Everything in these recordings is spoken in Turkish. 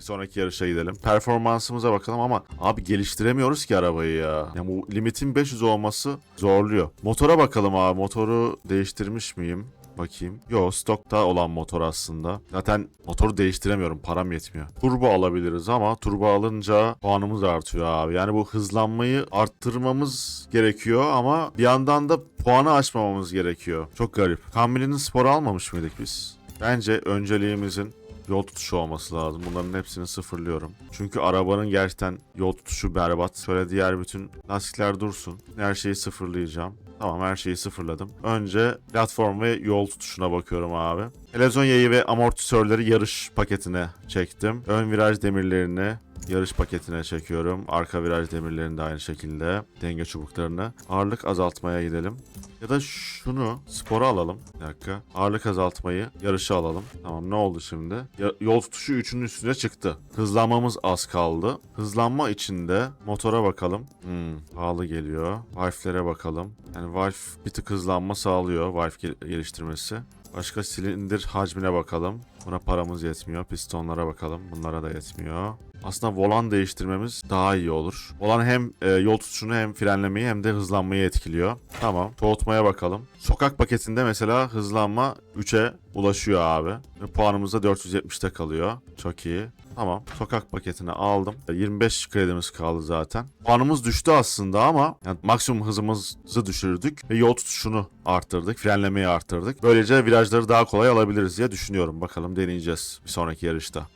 Bir sonraki yarışa gidelim. Performansımıza bakalım ama abi geliştiremiyoruz ki arabayı ya. Ya bu limitin 500 olması zorluyor. Motora bakalım abi. Motoru değiştirmiş miyim? Bakayım. Yo stokta olan motor aslında. Zaten motoru değiştiremiyorum. Param yetmiyor. Turbo alabiliriz ama turbo alınca puanımız artıyor abi. Yani bu hızlanmayı arttırmamız gerekiyor ama bir yandan da puanı aşmamamız gerekiyor. Çok garip. Kamil'in spor almamış mıydık biz? Bence önceliğimizin yol tutuşu olması lazım. Bunların hepsini sıfırlıyorum. Çünkü arabanın gerçekten yol tutuşu berbat. Şöyle diğer bütün lastikler dursun. Her şeyi sıfırlayacağım. Tamam her şeyi sıfırladım. Önce platform ve yol tutuşuna bakıyorum abi. Helezon yayı ve amortisörleri yarış paketine çektim. Ön viraj demirlerini yarış paketine çekiyorum. Arka viraj demirlerini de aynı şekilde. Denge çubuklarını. Ağırlık azaltmaya gidelim. Ya da şunu spora alalım. Bir dakika. Ağırlık azaltmayı yarışa alalım. Tamam ne oldu şimdi? Ya- yol tutuşu 3'ün üstüne çıktı. Hızlanmamız az kaldı. Hızlanma içinde motora bakalım. Hmm, pahalı geliyor. Valve'lere bakalım. Yani valve bir tık hızlanma sağlıyor. Valve gel- geliştirmesi. Başka silindir hacmine bakalım. Buna paramız yetmiyor. Pistonlara bakalım. Bunlara da yetmiyor. Aslında volan değiştirmemiz daha iyi olur. Volan hem e, yol tutuşunu hem frenlemeyi hem de hızlanmayı etkiliyor. Tamam. Soğutmaya bakalım. Sokak paketinde mesela hızlanma 3'e ulaşıyor abi. Ve puanımız da 470'te kalıyor. Çok iyi. Tamam. Sokak paketini aldım. 25 kredimiz kaldı zaten. Puanımız düştü aslında ama yani maksimum hızımızı düşürdük ve yol tutuşunu arttırdık. Frenlemeyi arttırdık. Böylece virajları daha kolay alabiliriz diye düşünüyorum. Bakalım deneyeceğiz bir sonraki yarışta.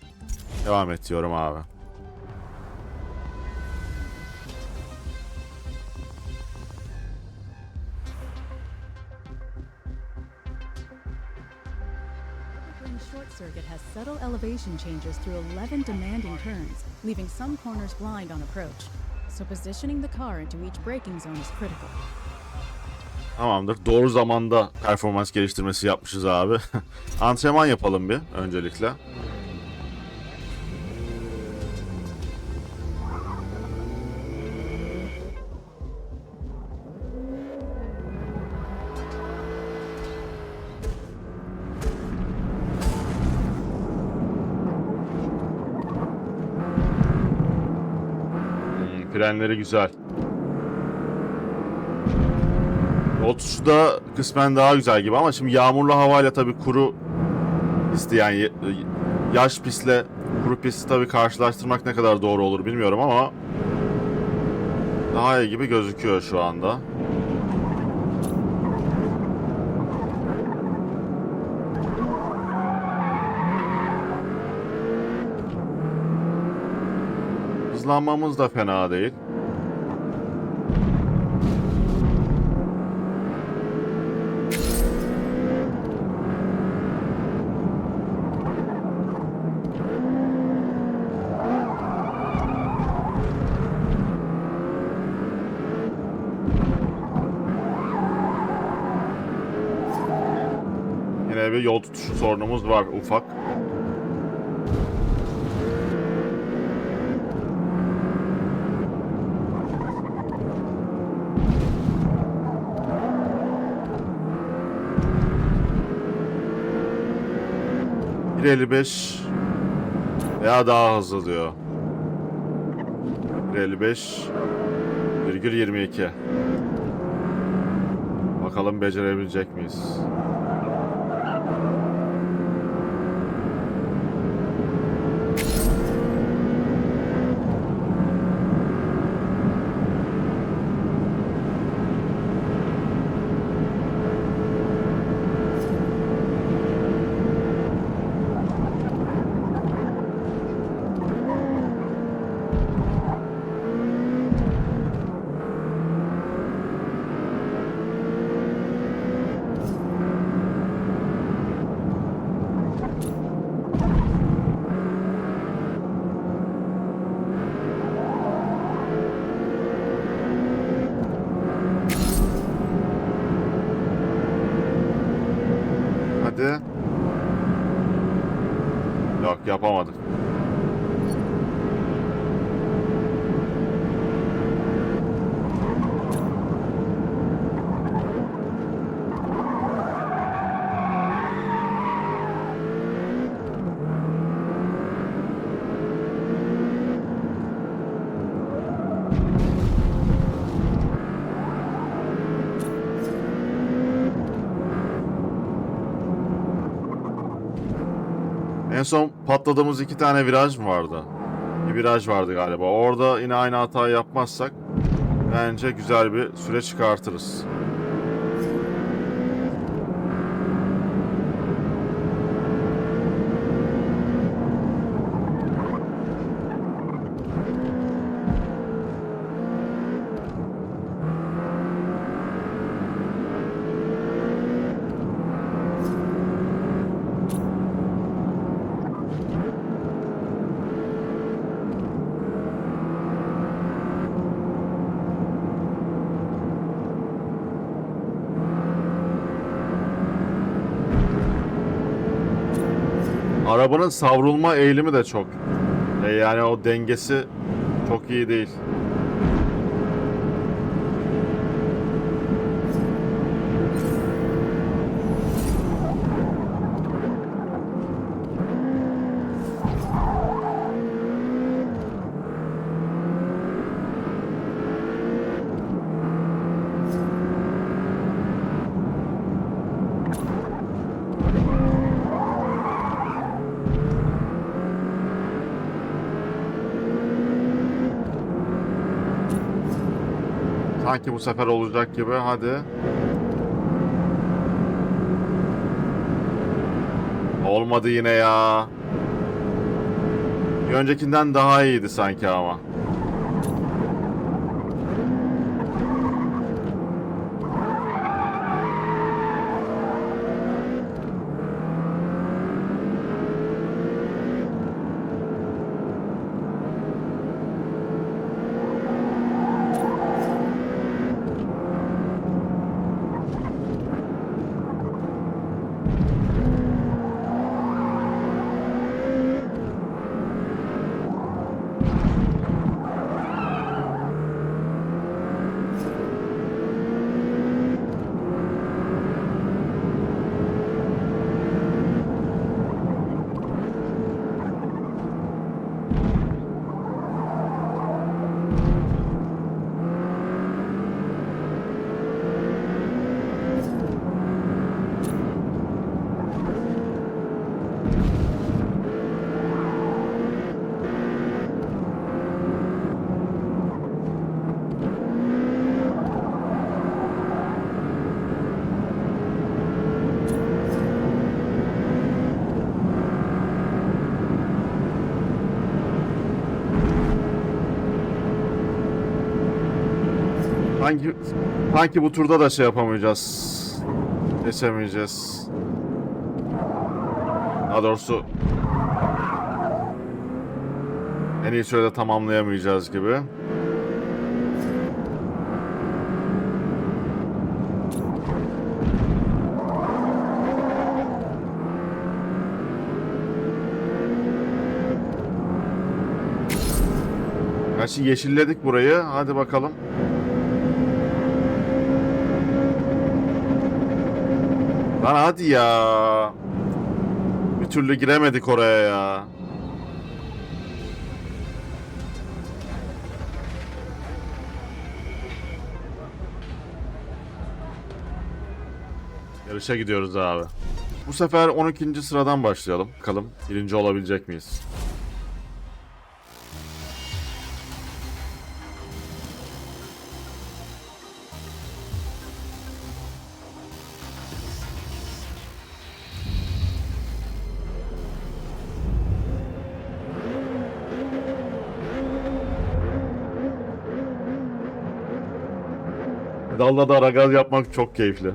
Devam et diyorum abi. Subtle elevation changes through 11 demanding turns, leaving some corners blind on approach. So positioning the car into each braking zone is critical. Tamamdır. Doğru zamanda performans geliştirmesi yapmışız abi. Antrenman yapalım bir öncelikle. Frenleri güzel. Tutuşu da kısmen daha güzel gibi ama şimdi yağmurlu havayla tabii kuru pisti yani yaş pistle kuru pisti tabii karşılaştırmak ne kadar doğru olur bilmiyorum ama daha iyi gibi gözüküyor şu anda. Hızlanmamız da fena değil. Yine bir yol tutuşu sorunumuz var ufak. ...1.55 veya daha hızlı diyor. 1.55 Bakalım becerebilecek miyiz? Hadi. Yok yapamadık. En son patladığımız iki tane viraj mı vardı? Bir viraj vardı galiba. Orada yine aynı hatayı yapmazsak bence güzel bir süre çıkartırız. Arabanın savrulma eğilimi de çok. E yani o dengesi çok iyi değil. Sanki bu sefer olacak gibi. Hadi. Olmadı yine ya. Bir öncekinden daha iyiydi sanki ama. Sanki, sanki bu turda da şey yapamayacağız. Geçemeyeceğiz. Daha doğrusu en iyi sürede tamamlayamayacağız gibi. Gerçi yeşilledik burayı. Hadi bakalım. Lan hadi ya. Bir türlü giremedik oraya ya. Yarışa gidiyoruz abi. Bu sefer 12. sıradan başlayalım. Bakalım birinci olabilecek miyiz? Pedalla da ara gaz yapmak çok keyifli.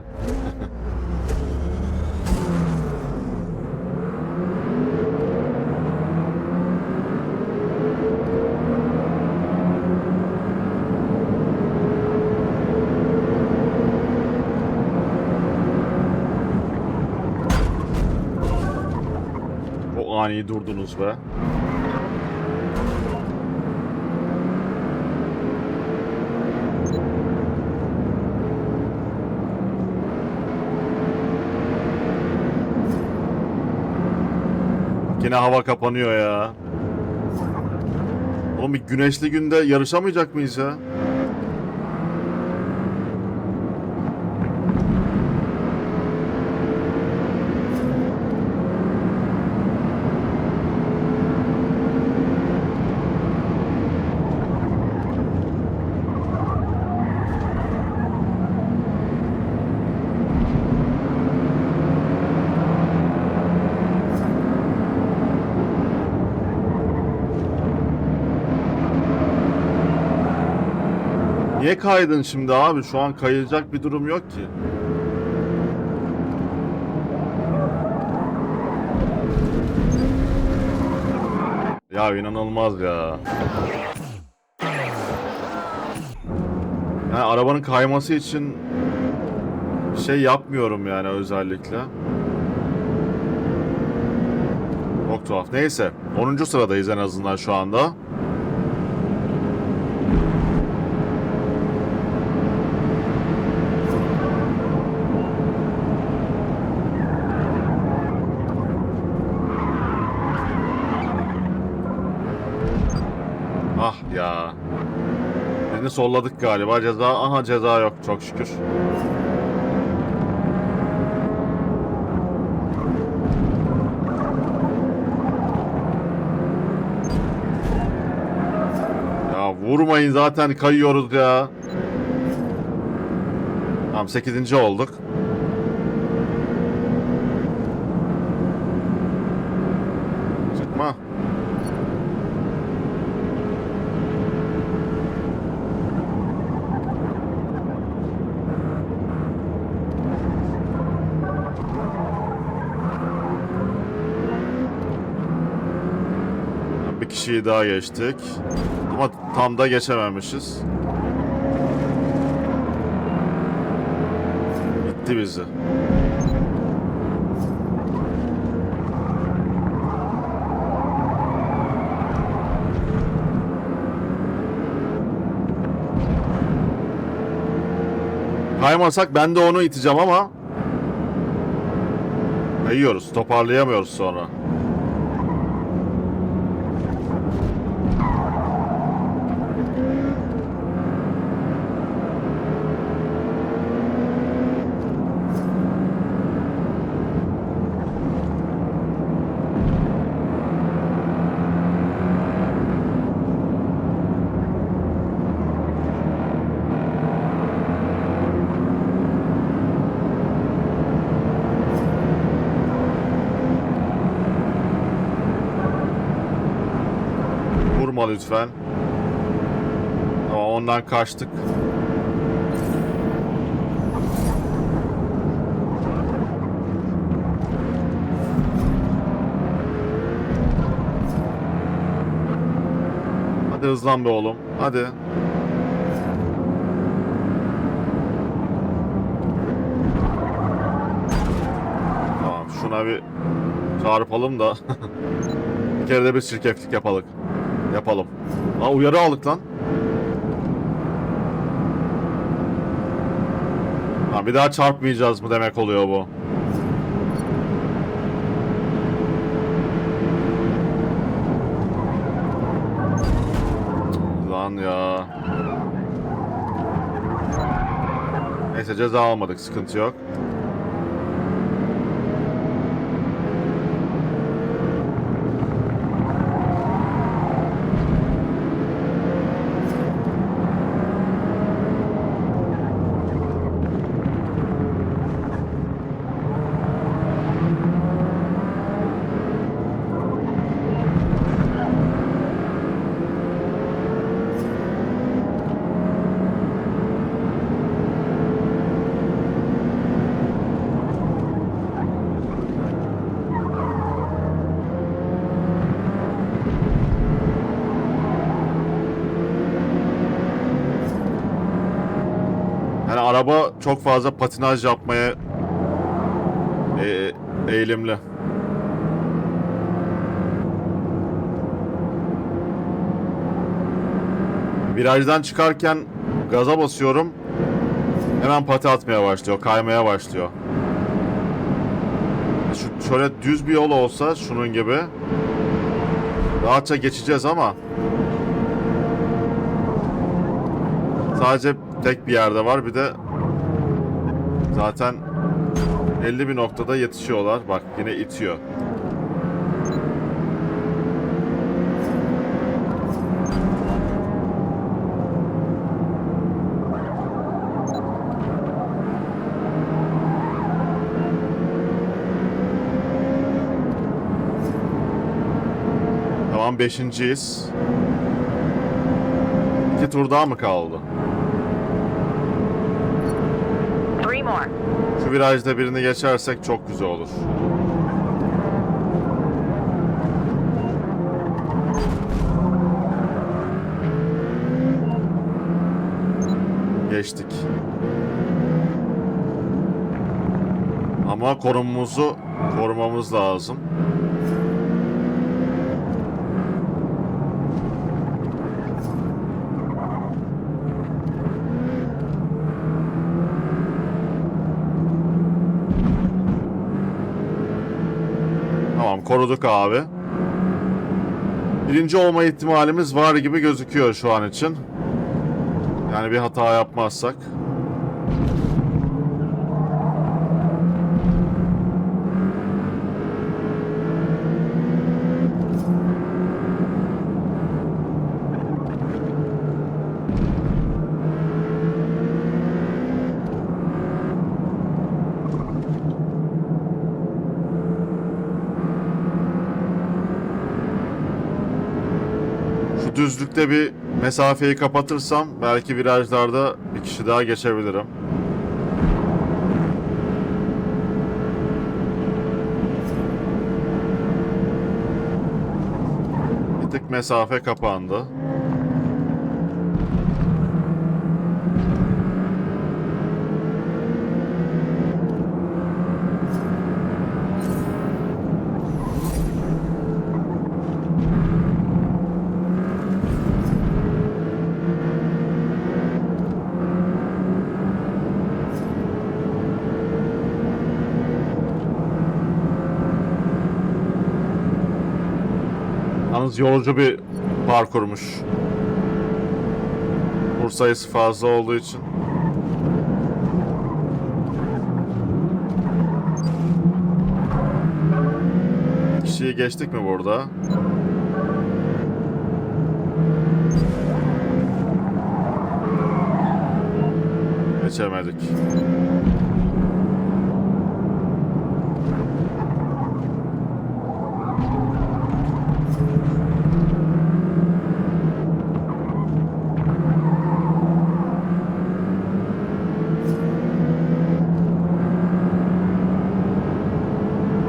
O ani durdunuz be. Yine hava kapanıyor ya. Oğlum bir güneşli günde yarışamayacak mıyız ya? Niye kaydın şimdi abi? Şu an kayılacak bir durum yok ki. Ya inanılmaz ya. Yani arabanın kayması için şey yapmıyorum yani özellikle. Çok tuhaf. Neyse. 10. sıradayız en azından şu anda. Ah ya. Birini solladık galiba. Ceza. Aha ceza yok. Çok şükür. Ya vurmayın zaten kayıyoruz ya. Tamam 8. olduk. Çıkma. Bir kişiyi daha geçtik. Ama tam da geçememişiz. Gitti bizi. Kaymasak ben de onu iteceğim ama Kayıyoruz. Toparlayamıyoruz sonra. Vurma lütfen. Ama ondan kaçtık. Hadi hızlan be oğlum. Hadi. Tamam şuna bir çarpalım da bir kere de bir çirkeflik yapalım. Yapalım. Aa uyarı aldık lan. Ha, bir daha çarpmayacağız mı demek oluyor bu. Lan ya. Neyse ceza almadık sıkıntı yok. Yani araba çok fazla patinaj yapmaya e, eğilimli. Virajdan çıkarken gaza basıyorum. Hemen pati atmaya başlıyor, kaymaya başlıyor. Şu, şöyle düz bir yol olsa şunun gibi rahatça geçeceğiz ama Sadece tek bir yerde var. Bir de zaten 50 bir noktada yetişiyorlar. Bak yine itiyor. Tamam beşinciyiz. İki tur daha mı kaldı? more. Virajda birini geçersek çok güzel olur. Geçtik. Ama konumumuzu korumamız lazım. Tamam koruduk abi. Birinci olma ihtimalimiz var gibi gözüküyor şu an için. Yani bir hata yapmazsak. Şu düzlükte bir mesafeyi kapatırsam belki virajlarda bir kişi daha geçebilirim. Bir tık mesafe kapandı. Yalnız yorucu bir parkurmuş. Tur sayısı fazla olduğu için. Kişiyi geçtik mi burada? Geçemedik.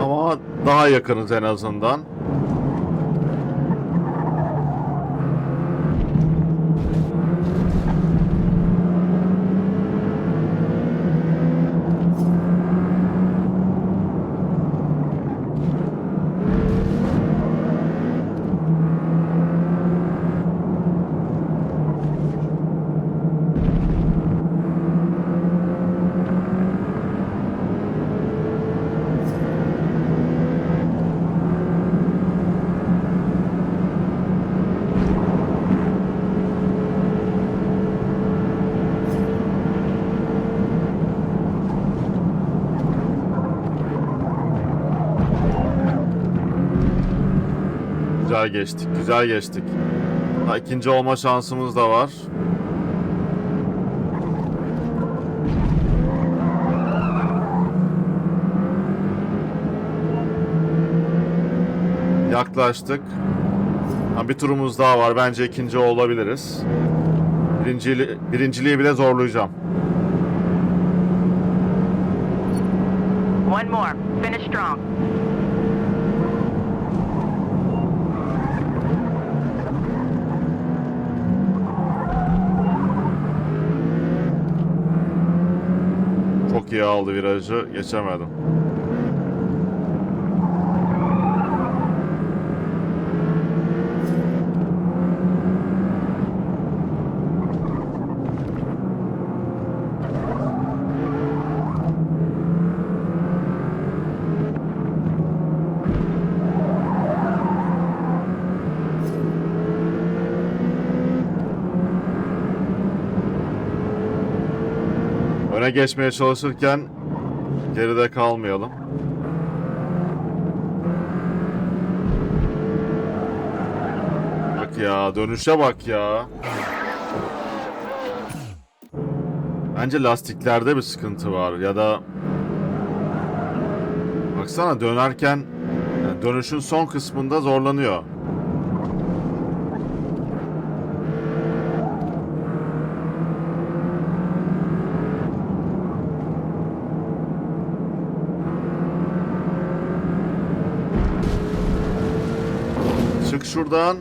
Ama daha yakınız en azından. Güzel geçtik, güzel geçtik. Ha, ikinci olma şansımız da var. Yaklaştık. Ha, bir turumuz daha var. Bence ikinci olabiliriz. Birincili, birinciliği bile zorlayacağım. One more. Finish strong. Çok iyi aldı virajı. Geçemedim. Geçmeye çalışırken geride kalmayalım. Bak ya dönüşe bak ya. Bence lastiklerde bir sıkıntı var ya da Baksana dönerken yani dönüşün son kısmında zorlanıyor. Şuradan.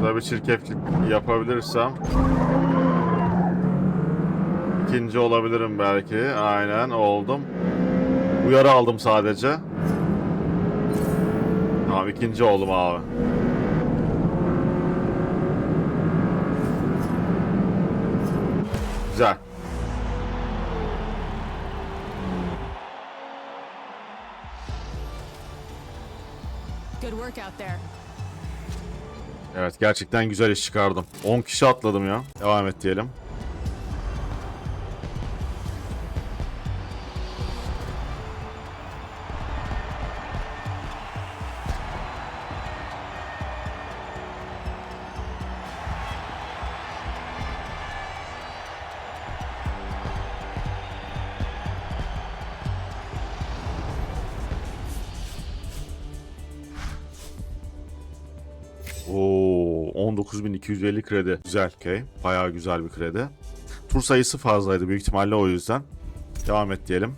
Burada bir çirkeflik yapabilirsem ikinci olabilirim belki. Aynen oldum. Uyarı aldım sadece. Tamam ikinci oldum abi. Güzel. Good work out there. Evet gerçekten güzel iş çıkardım. 10 kişi atladım ya. Devam et diyelim. 19.250 kredi. Güzel. Okey. Bayağı güzel bir kredi. Tur sayısı fazlaydı büyük ihtimalle o yüzden. Devam et diyelim.